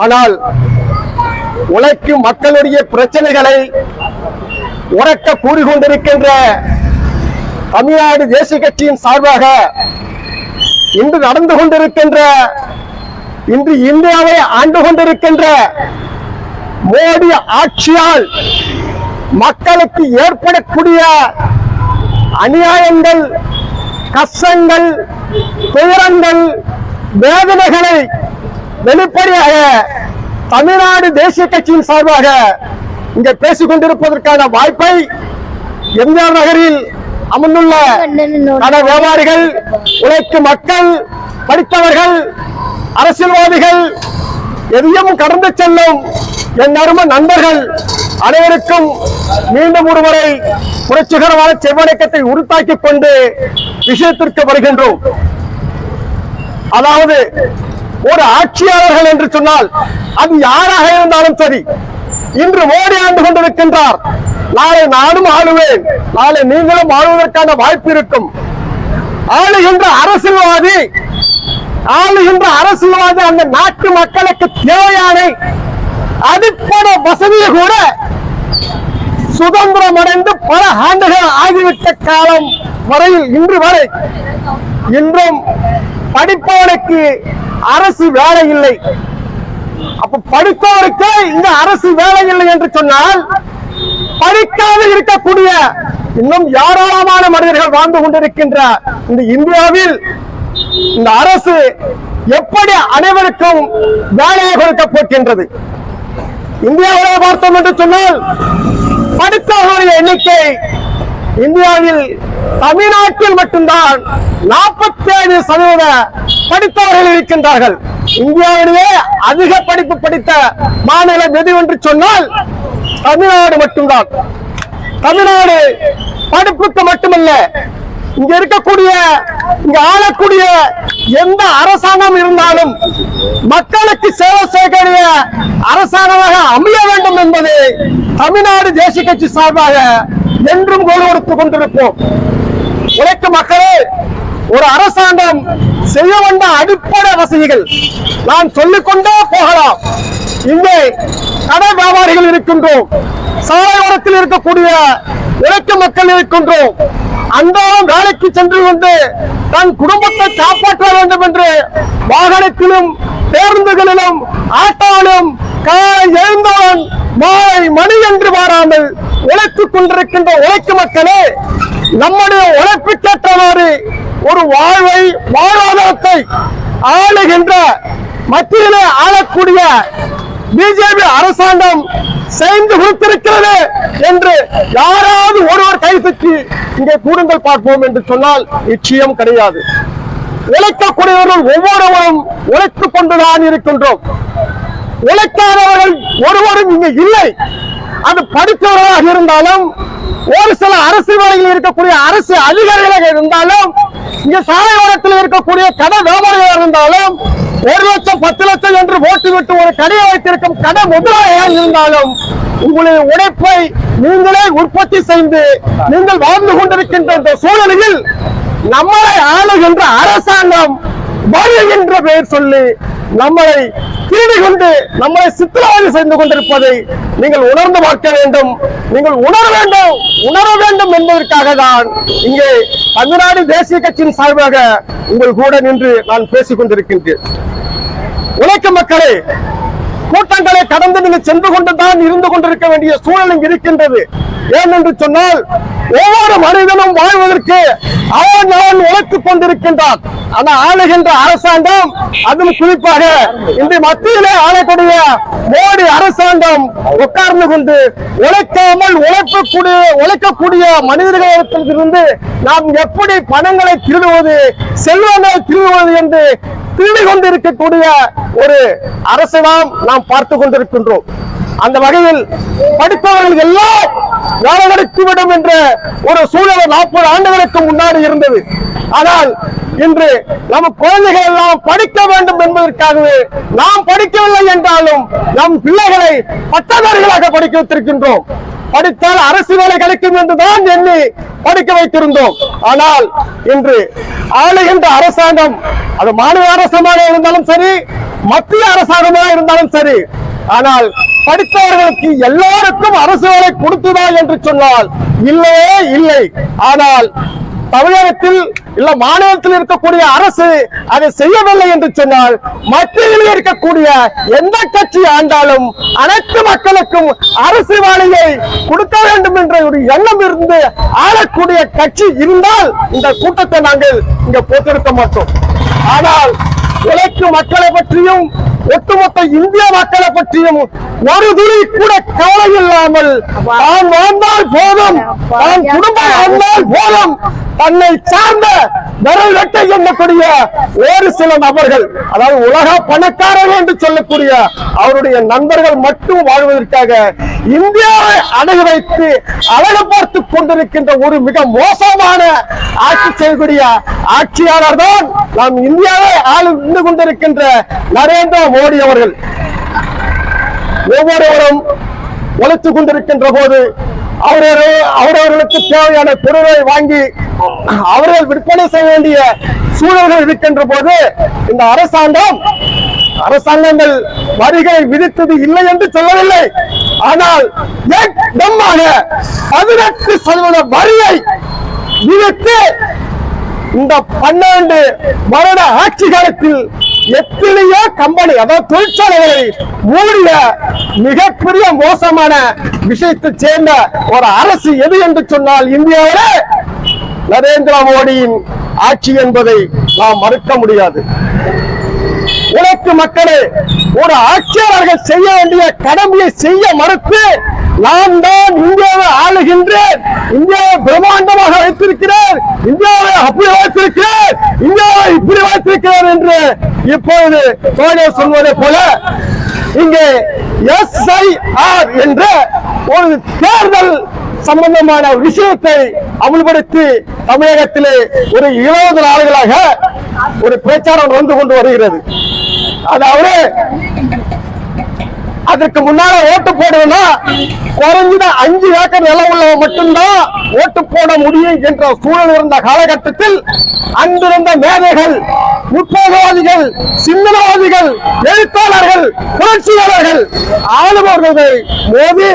ஆனால் உழைக்கும் மக்களுடைய பிரச்சனைகளை உறக்க கூறிக்கொண்டிருக்கின்ற தமிழ்நாடு தேசிய கட்சியின் சார்பாக இன்று நடந்து கொண்டிருக்கின்ற இன்று இந்தியாவை ஆண்டு கொண்டிருக்கின்ற மோடி ஆட்சியால் மக்களுக்கு ஏற்படக்கூடிய அநியாயங்கள் கஷ்டங்கள் துயரங்கள் வேதனைகளை வெளிப்படையாக தமிழ்நாடு தேசிய கட்சியின் சார்பாக இங்கே பேசிக் கொண்டிருப்பதற்கான வாய்ப்பை எம்ஜிஆர் நகரில் அமர்ந்துள்ள கட வியாபாரிகள் உழைக்கும் மக்கள் படித்தவர்கள் அரசியல்வாதிகள் எதையும் கடந்து செல்லும் என் அரும நண்பர்கள் அனைவருக்கும் மீண்டும் ஒருமுறை புரட்சிகரமான செவ்வணக்கத்தை உருத்தாக்கிக் கொண்டு விஷயத்திற்கு வருகின்றோம். அதாவது ஒரு ஆட்சியாளர்கள் என்று சொன்னால் அது யாராக இருந்தாலும் சரி. இன்று மோடி ஆண்டு கொண்டிருக்கின்றார். நாளை நானும் ஆளுவேன். நாளை நீங்களும் ஆளுவதற்கான வாய்ப்பு இருக்கும். ஆளுகின்ற அரசியல்வாதி ஆளுகின்ற அரசியல்வாதி அந்த நாட்டு மக்களுக்கு தேவையான அடிப்படை வசதியை கூட சுதந்திரம் அடைந்து பல ஆண்டுகள் ஆகிவிட்ட காலம் வரையில் இன்று வரை இன்றும் படிப்பவனுக்கு அரசு வேலை இல்லை அப்ப படித்தவருக்கு இந்த அரசு வேலை இல்லை என்று சொன்னால் படிக்காது இருக்கக்கூடிய இன்னும் ஏராளமான மனிதர்கள் வாழ்ந்து கொண்டிருக்கின்ற இந்த இந்தியாவில் இந்த அரசு எப்படி அனைவருக்கும் வேலையை கொடுக்க போகின்றது? இந்தியாவிலே பார்த்தோம் என்று சொன்னால் படித்தவர்களுடைய எண்ணிக்கை இந்தியாவில் தமிழ்நாட்டில் மட்டும்தான் நாற்பத்தேழு சதவீத படித்தவர்கள் இருக்கின்றார்கள். இந்தியாவிலேயே அதிக படிப்பு படித்த மாநிலம் எது என்று சொன்னால் தமிழ்நாடு மட்டும்தான். தமிழ்நாடு படிப்புக்கு மட்டுமல்ல இங்க இருக்கக்கூடிய இங்க ஆளக்கூடிய எந்த அரசாங்கம் இருந்தாலும் மக்களுக்கு சேவை செய்யக்கூடிய அரசாங்கமாக அமைய வேண்டும் என்பது தமிழ்நாடு தேசிய கட்சி சார்பாக என்றும் கோடு கொடுத்துக் கொண்டிருப்போம். உழைக்கும் மக்களே ஒரு அரசாங்கம் செய்ய வந்த அடிப்படை வசதிகள் நாம் சொல்லிக்கொண்டே போகலாம். இங்கே கடை வியாபாரிகள் இருக்கின்றோம். சாலையோரத்தில் இருக்கக்கூடிய உழைக்கும் மக்கள் இருக்கின்றோம். அன்றாடம் வேலைக்கு சென்று கொண்டு தன் குடும்பத்தை காப்பாற்ற வேண்டும் என்று வாகனத்திலும் பேருந்துகளிலும் ஆட்டோவிலும் காலை எழுந்தவன் மாலை மணி என்று மாறாமல் உழைத்துக் கொண்டிருக்கின்ற உழைக்கும் மக்களே நம்முடைய உழைப்புக்கேற்றவாறு ஒரு வாழ்வை வாழ்வாதாரத்தை ஆளுகின்ற மத்தியிலே ஆளக்கூடிய பிஜேபி அரசாங்கம் செய்து கொடுத்திருக்கிறது என்று யாராவது ஒருவர் கைதுக்கு இங்கே கூடுங்கள் பார்ப்போம் என்று சொன்னால் நிச்சயம் கிடையாது. உழைக்கக்கூடியவர்கள் ஒவ்வொருவரும் உழைத்துக் கொண்டுதான் இருக்கின்றோம். உழைக்காதவர்கள் ஒருவரும் இங்கு இல்லை. அது படித்தவர்களாக இருந்தாலும் ஒரு சில அரசியல்வாதிகள் இருக்கக்கூடிய அரசு அதிகாரிகளாக இருந்தாலும் இங்க சாலையோரத்தில் இருக்கக்கூடிய கடை வியாபாரிகளாக இருந்தாலும் ஒரு லட்சம் பத்து லட்சம் என்று ஓட்டு விட்டு ஒரு கடையை வைத்திருக்கும் கடை முதலாளியாக இருந்தாலும் உங்களுடைய உழைப்பை நீங்களே உற்பத்தி செய்து நீங்கள் வாழ்ந்து கொண்டிருக்கின்ற இந்த சூழலில் நம்மளை ஆளுகின்ற அரசாங்கம் வருகின்ற பெயர் சொல்லி நம்மளை திருடி கொண்டு நம்மளை சித்திரவதை செய்து கொண்டிருப்பதை நீங்கள் உணர்ந்து பார்க்க வேண்டும். நீங்கள் உணர வேண்டும். உணர வேண்டும் என்பதற்காக தான் இங்கே தமிழ்நாடு தேசிய கட்சியின் சார்பாக உங்கள் கூட நின்று நான் பேசிக் கொண்டிருக்கின்றேன். உழைக்கும் மக்களே கூட்டங்களை கடந்து நீங்கள் சென்று கொண்டுதான் இருந்து கொண்டிருக்க வேண்டிய சூழல் இருக்கின்றது. ஏனென்று சொன்னால் ஒவ்வொரு மனிதனும் வாழ்வதற்கு அவன் அவன் உழைத்துக் கொண்டிருக்கின்றான். ஆனா ஆளுகின்ற அரசாங்கம் அதுவும் குறிப்பாக இந்த மத்தியிலே ஆளக்கூடிய மோடி அரசாங்கம் உட்கார்ந்து கொண்டு உழைக்காமல் உழைக்கக்கூடிய உழைக்கக்கூடிய மனிதர்களிடத்திலிருந்து நாம் எப்படி பணங்களை திருடுவது செல்வங்களை திருடுவது என்று திருடி கொண்டிருக்கக்கூடிய ஒரு அரசை நாம் நாம் பார்த்து கொண்டிருக்கின்றோம். அந்த வகையில் படித்தவர்கள் எல்லாம் வேலை கிடைத்துவிடும் என்ற ஒரு சூழல் நாற்பது ஆண்டுகளுக்கு முன்னாடி இருந்தது. ஆனால் இன்று நம் குழந்தைகள் எல்லாம் படிக்க வேண்டும் என்பதற்காகவே நாம் படிக்கவில்லை என்றாலும் நம் பிள்ளைகளை பட்டதாரிகளாக படிக்க வைத்திருக்கின்றோம். படித்தால் அரசு வேலை கிடைக்கும் என்றுதான் எண்ணி படிக்க வைத்திருந்தோம். ஆனால் இன்று ஆளுகின்ற அரசாங்கம் அது மாநில அரசாங்கமாக இருந்தாலும் சரி மத்திய அரசாங்கமாக இருந்தாலும் சரி ஆனால் படித்தவர்களுக்கு எல்லாருக்கும் அரசு வேலை கொடுத்ததா என்று சொன்னால் இல்லையே இல்லை. ஆனால் தமிழகத்தில் இல்ல மாநிலத்தில் இருக்கக்கூடிய அரசு அதை செய்யவில்லை என்று சொன்னால் மத்தியில் இருக்கக்கூடிய எந்த கட்சி ஆண்டாலும் அனைத்து மக்களுக்கும் அரசு வேலையை கொடுக்க வேண்டும் என்ற ஒரு எண்ணம் இருந்து ஆளக்கூடிய கட்சி இருந்தால் இந்த கூட்டத்தை நாங்கள் இங்க போட்டிருக்க மாட்டோம். ஆனால் உழைக்கும் மக்களை பற்றியும் ஒட்டுமொத்த இந்திய மக்களை பற்றியும் ஒரு துளி கூட கவலை இல்லாமல் தான் வாழ்ந்தால் போதும் தான் குடும்பம் வாழ்ந்தால் போதும். தன்னை சார்ந்த விரல் வெட்டை எண்ணக்கூடிய ஒரு சில நபர்கள் அதாவது உலக பணக்காரர்கள் என்று சொல்லக்கூடிய அவருடைய நண்பர்கள் மட்டும் வாழ்வதற்காக இந்தியாவை அடகு வைத்து அழகு பார்த்துக் கொண்டிருக்கின்ற ஒரு மிக மோசமான ஆட்சி செய்யக்கூடிய ஆட்சியாளர் தான் நாம் இந்தியாவை நின்று கொண்டிருக்கின்ற நரேந்திர மோடி அவர்கள் ஒவ்வொருவரும் உழைத்துக் கொண்டிருக்கின்ற போது அவரவர்களுக்கு தேவையான பொருளை வாங்கி அவர்கள் விற்பனை செய்ய வேண்டிய சூழல்கள் இருக்கின்ற போது இந்த அரசாங்கம் அரசாங்கங்கள் வரிகளை விதித்தது இல்லை என்று சொல்லவில்லை. ஆனால் ஏக்கமாக பதினெட்டு சதவீத வரியை விதித்து இந்த பன்னெண்டு வருட ஆட்சி காலத்தில் எத்தனையோ கம்பெனி அதாவது தொழிற்சாலைகளை மூடிய மிகப்பெரிய மோசமான விஷயத்தை சேர்ந்த ஒரு அரசு எது என்று சொன்னால் இந்தியாவிலே நரேந்திர மோடியின் ஆட்சி என்பதை நாம் மறுக்க முடியாது. உழைக்கு மக்களே ஒரு ஆட்சியாளர்கள் செய்ய வேண்டிய கடமையை செய்ய மறுத்து நான் தான் இந்தியாவை ஆளுகின்றேன். இந்தியாவை பிரம்மாண்டமாக வைத்திருக்கிறேன். இந்தியாவை அப்படி வைத்திருக்கிறேன். இந்தியாவை இப்படி வைத்திருக்கிறேன் என்று இப்பொழுது சோனியா சொல்வதை போல இங்கே எஸ்ஐஆர் என்ற ஒரு தேர்தல் சம்பந்தமான விஷயத்தை அமல்படுத்தி தமிழகத்திலே ஒரு இருபது நாடுகளாக ஒரு பிரச்சாரம் வந்து கொண்டு வருகிறது. அதாவது அதற்கு முன்னால ஓட்டு போடுவதுன்னா குறைஞ்சது அஞ்சு ஏக்கர் நிலம் உள்ளவன் மட்டும்தான் ஓட்டு போட முடியும் என்ற சூழல் இருந்த காலகட்டத்தில் அங்கிருந்த மேதைகள் முற்போகவாதிகள் சிந்தனவாதிகள் எழுத்தாளர்கள் புரட்சியாளர்கள் ஆளுநர்களை மோதி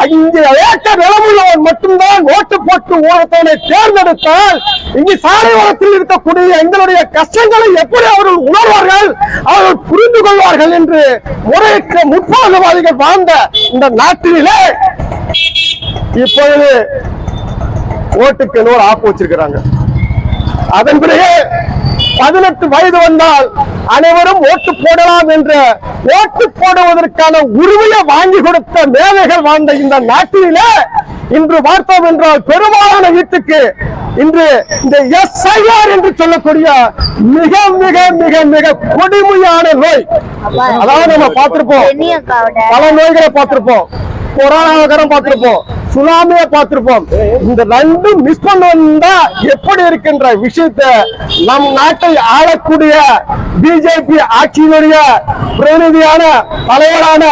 அஞ்சு ஏக்கர் நிலம் உள்ளவன் மட்டும்தான் ஓட்டு போட்டு ஓட்டத்தை தேர்ந்தெடுத்தால் இங்கு சாலை வளத்தில் இருக்கக்கூடிய எங்களுடைய கஷ்டங்களை எப்படி அவர்கள் உணர்வார்கள் அவர்கள் புரிந்து கொள்வார்கள் என்று முறையற்ற முற்போகவாதிகள் வாழ்ந்த இந்த நாட்டிலே இப்பொழுது ஓட்டுக்கு நூறு ஆப்பு வச்சிருக்கிறாங்க. அதன் பிறகு பதினெட்டு வயது வந்தால் அனைவரும் ஓட்டு போடலாம் என்ற ஓட்டு போடுவதற்கான உரிமையை வாங்கி கொடுத்த மேதைகள் வாழ்ந்த இந்த நாட்டிலே இன்று பார்த்தோம் என்றால் பெரும்பாலான வீட்டுக்கு இன்று இந்த எஸ்ஐஆர் என்று சொல்லக்கூடிய மிக மிக மிக மிக கொடுமையான நோய். அதாவது நம்ம பார்த்திருப்போம். பல நோய்களை பார்த்திருப்போம். கொரோனாவகரம் பார்த்திருப்போம். சுனாமியை பார்த்திருப்போம். இந்த ரெண்டும் மிஸ் பண்ணா எப்படி இருக்கின்ற விஷயத்தை நம் நாட்டை ஆளக்கூடிய பிஜேபி ஆட்சியினுடைய பிரதிநிதியான தலைவரான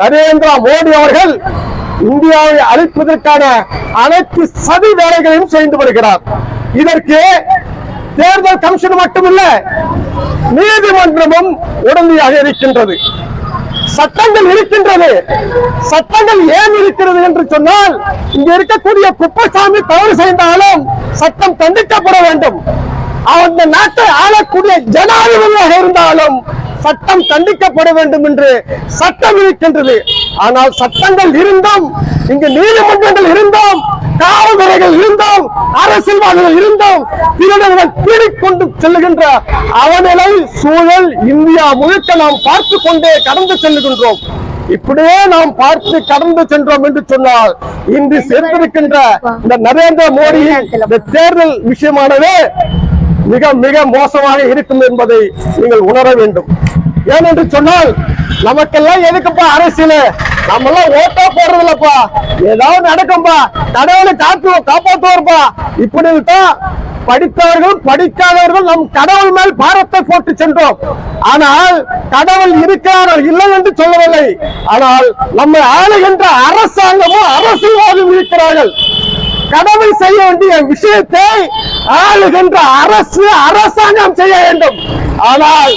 நரேந்திர மோடி அவர்கள் இந்தியாவை அழிப்பதற்கான அனைத்து சதி வேலைகளையும் செய்து வருகிறார். இதற்கு தேர்தல் கமிஷன் மட்டுமல்ல நீதிமன்றமும் உடனடியாக இருக்கின்றது. சட்டங்கள் இருக்கின்றது. சட்டங்கள் ஏன் இருக்கிறது என்று சொன்னால் இங்க இருக்கக்கூடிய குப்பசாமி தவறு செய்தாலும் சட்டம் தண்டிக்கப்பட வேண்டும். அந்த நாட்டை ஆளக்கூடிய ஜனாதிபதியாக இருந்தாலும் சட்டம் தண்டிக்கப்பட வேண்டும் என்று சட்டம் இருக்கின்றது. ஆனால் சட்டங்கள் இருந்தும் இங்கு நீதிமன்றங்கள் இருந்தோம் காவல்துறைகள் இருந்தோம் அரசியல்வாதிகள் இருந்தோம் திருடர்கள் தேடிக்கொண்டு செல்லுகின்ற அவநிலை சூழல் இந்தியா முழுக்க நாம் பார்த்து கொண்டே கடந்து செல்லுகின்றோம். இப்படியே நாம் பார்த்து கடந்து சென்றோம் என்று சொன்னால் இன்று சேர்ந்திருக்கின்ற இந்த நரேந்திர மோடியின் இந்த தேர்தல் விஷயமானது மிக மிக மோசமாக இருக்கும் என்பதை நீங்கள் உணர வேண்டும். ஏனென்று சொன்னால் நமக்கெல்லாம் எதுக்குப்பா அரசியல்? நம்ம எல்லாம் ஓட்டா போடுறது இல்லப்பா ஏதாவது நடக்கும்பா. கடவுளை காத்து காப்பாத்துவார்ப்பா. இப்படி தான் படித்தவர்கள் படிக்காதவர்கள் நம் கடவுள் மேல் பாரத்தை போட்டு சென்றோம். ஆனால் கடவுள் இருக்கிறார்கள் இல்லை என்று சொல்லவில்லை. ஆனால் நம்மை ஆளுகின்ற அரசாங்கமும் அரசியல்வாதியும் இருக்கிறார்கள். கடவுள் செய்ய வேண்டிய விஷயத்தை ஆளுகின்ற அரசு அரசாங்கம் செய்ய வேண்டும். ஆனால்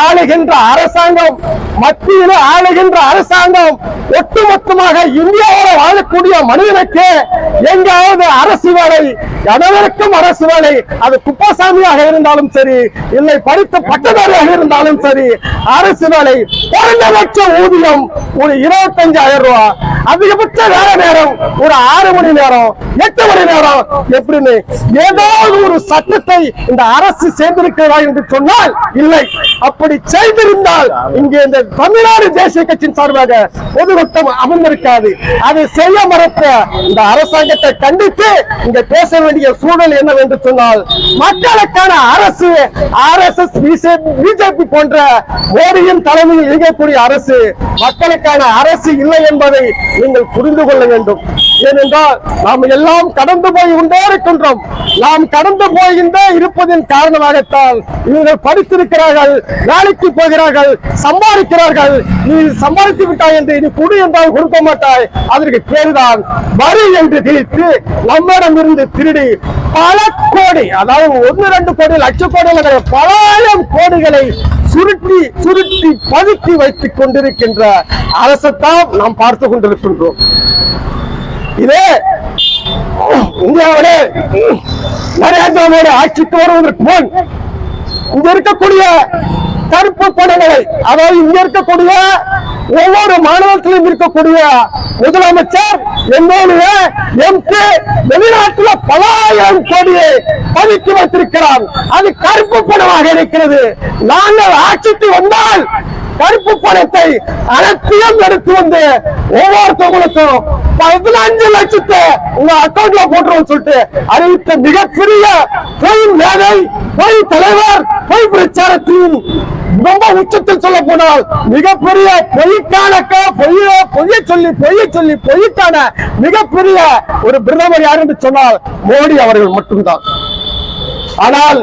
ஆளுகின்ற அரசாங்கம் மத்தியில் ஆளுகின்ற அரசாங்கம் ஒட்டுமொத்தமாக இந்தியாவில் வாழக்கூடிய மனிதனுக்கு எங்காவது அரசு வேலை எதற்கும் அரசு வேலை அது குப்பசாமியாக இருந்தாலும் சரி இல்லை படித்த பட்டதாரியாக இருந்தாலும் சரி அரசு வேலை குறைந்தபட்ச ஊதியம் ஒரு இருபத்தஞ்சாயிரம் ரூபாய் அதிகபட்ச வேலை நேரம் ஒரு ஆறு மணி நேரம் எட்டு மணி நேரம்? எப்படின்னு ஏதாவது ஒரு சட்டத்தை இந்த அரசு செய்திருக்கிறதா என்று சொன்னால் இல்லை. அப்படி செய்திருந்தால் இங்கே இந்த தமிழ்நாடு தேசிய கட்சியின் சார்பாக பொதுக்கூட்டம் அமர்ந்திருக்காது. அதை செய்ய மறுத்த இந்த அரசாங்கத்தை கண்டித்து இங்க பேச வேண்டிய சூழல் என்னவென்று சொன்னால் மக்களுக்கான அரசு ஆர் எஸ் எஸ் பிஜேபி போன்ற மோடியின் தலைமையில் இயங்கக்கூடிய அரசு மக்களுக்கான அரசு இல்லை என்பதை நீங்கள் புரிந்து கொள்ள வேண்டும். ஏனென்றால் நாம் எல்லாம் கடந்து போய் கொண்டே இருக்கின்றோம். நாம் கடந்து போகின்றே இருப்பதன் காரணமாகத்தான் இவர்கள் படித்திருக்கிறார்கள் வேலைக்கு போகிறார்கள் சம்பாதிக்கிறார்கள். நீ சம்பாதித்து விட்டாய் என்று நீ குடி என்றால் கொடுக்க மாட்டாய். அதற்கு பேருதான் வரி என்று திணித்து நம்மிடம் இருந்து திருடி பல கோடி அதாவது ஒன்னு ரெண்டு கோடி லட்ச கோடி அல்ல, பல ஆயிரம் கோடிகளை சுருட்டி சுருட்டி பதுக்கி வைத்துக் கொண்டிருக்கின்ற அரசத்தான் நாம் பார்த்து கொண்டிருக்கின்றோம். இது இந்தியாவிலே நரேந்திர ஆட்சிக்கு வருவதற்கு முன் இங்க இருக்கக்கூடிய கருப்பு படங்களை அதாவது இங்க இருக்கக்கூடிய ஒவ்வொரு மாநிலத்திலும் இருக்கக்கூடிய முதலமைச்சர் எம்எல்ஏ எம்பி வெளிநாட்டுல பல ஆயிரம் கோடியை பதுக்கி வைத்திருக்கிறார். அது கருப்பு பணமாக இருக்கிறது. நாங்கள் ஆட்சிக்கு வந்தால் கருப்பு பணத்தை அனைத்தையும் எடுத்து வந்து ஒவ்வொருத்தவங்களுக்கும் பதினஞ்சு லட்சத்தை உங்க அக்கௌண்ட்ல போட்டுருவோம் சொல்லிட்டு அறிவித்த மிகப்பெரிய பொய் மேதை பொய் தலைவர் பொய் பிரச்சாரத்தையும் ரொம்ப உச்சத்தில் சொல்ல போனால் மிகப்பெரிய பொய்க்கானக்க பொய்ய பொய்ய சொல்லி பொய்ய சொல்லி பொய்க்கான மிகப்பெரிய ஒரு பிரதமர் யார் என்று சொன்னால் மோடி அவர்கள் மட்டும்தான். ஆனால்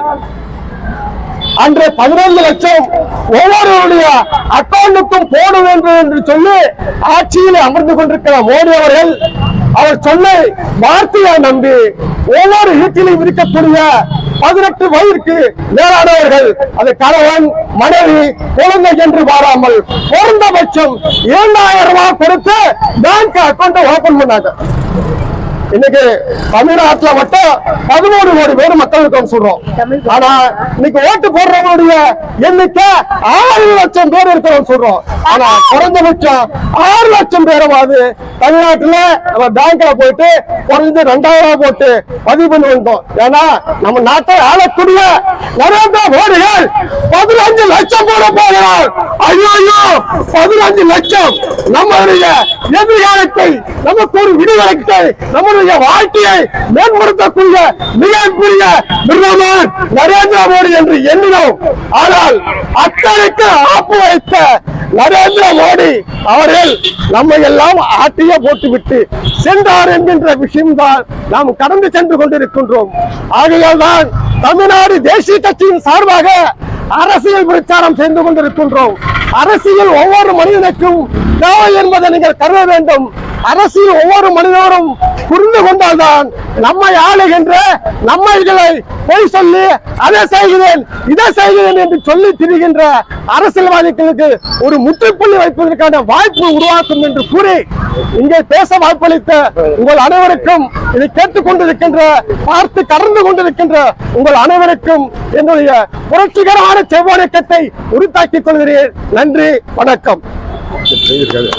அன்றைய பதினைந்து லட்சம் ஒவ்வொருவருடைய அக்கௌண்ட்டுக்கும் போட வேண்டும் என்று சொல்லி ஆட்சியில் அமர்ந்து கொண்டிருக்கிற மோடி அவர்கள் அவர் சொன்ன வார்த்தையை நம்பி ஒவ்வொரு வீட்டிலும் இருக்கக்கூடிய பதினெட்டு வயதிற்கு மேலானவர்கள் அது கணவன் மனைவி குழந்தை என்று பாராமல் குறைந்தபட்சம் இரண்டாயிரம் ரூபாய் கொடுத்து பேங்க் அக்கௌண்ட் ஓபன் பண்ணாங்க. இன்னைக்கு தமிழ்நாட்டுல மட்டும் பதிமூணு கோடி பேர் மக்கள் இருக்கோம் சொல்றோம். ஆனா இன்னைக்கு ஓட்டு போடுறவங்களுடைய எண்ணிக்கை ஆறு லட்சம் பேர் இருக்கிறோம் சொல்றோம். ஆனா குறைந்தபட்சம் ஆறு லட்சம் பேரவாது தமிழ்நாட்டுல நம்ம பேங்க்ல போயிட்டு குறைஞ்சு ரெண்டாயிரம் ரூபாய் போட்டு பதிவு பண்ணி வந்தோம் ஏன்னா நம்ம நாட்டை ஆளக்கூடிய நரேந்திர மோடிகள் பதினஞ்சு லட்சம் போட போகிறார். ஐயோ ஐயோ பதினஞ்சு லட்சம் நம்மளுடைய எதிர்காலத்தை நமக்கு ஒரு விடுதலைத்தை நம்மளுடைய வாழ்க்கையை மேம்படுத்தக்கூடிய மிகப்பெரிய பிரதமர் நரேந்திர மோடி என்று எண்ணினோம். ஆனால் அத்தனைக்கு ஆப்பு வைத்த நரேந்திர மோடி அவர்கள் நம்மை எல்லாம் ஆட்டிய போட்டுவிட்டு சென்றார் என்கின்ற விஷயம்தான் நாம் கடந்து சென்று கொண்டிருக்கின்றோம். ஆகையால் தான் தமிழ்நாடு தேசிய கட்சியின் சார்பாக அரசியல் பிரச்சாரம் செய்து கொண்டிருக்கின்றோம். அரசியல் ஒவ்வொரு மனிதனுக்கும் தேவை என்பதை நீங்கள் கருத வேண்டும். அரசியல் ஒவ்வொரு மனிதரும் புரிந்து கொண்டால்தான் நம்மை ஆளுகின்ற நம்மைகளை பொய் சொல்லி அதை செய்கிறேன் இதை செய்கிறேன் என்று சொல்லி திரிகின்ற அரசியல்வாதிகளுக்கு ஒரு முற்றுப்புள்ளி வைப்பதற்கான வாய்ப்பு உருவாக்கும் என்று கூறி இங்கே பேச வாய்ப்பளித்த உங்கள் அனைவருக்கும் இதை கேட்டுக் கொண்டிருக்கின்ற பார்த்து கடந்து கொண்டிருக்கின்ற உங்கள் அனைவருக்கும் என்னுடைய புரட்சிகரமான செவ்வணக்கத்தை உருத்தாக்கிக் கொள்கிறேன் நன்றி வணக்கம். இருக்காது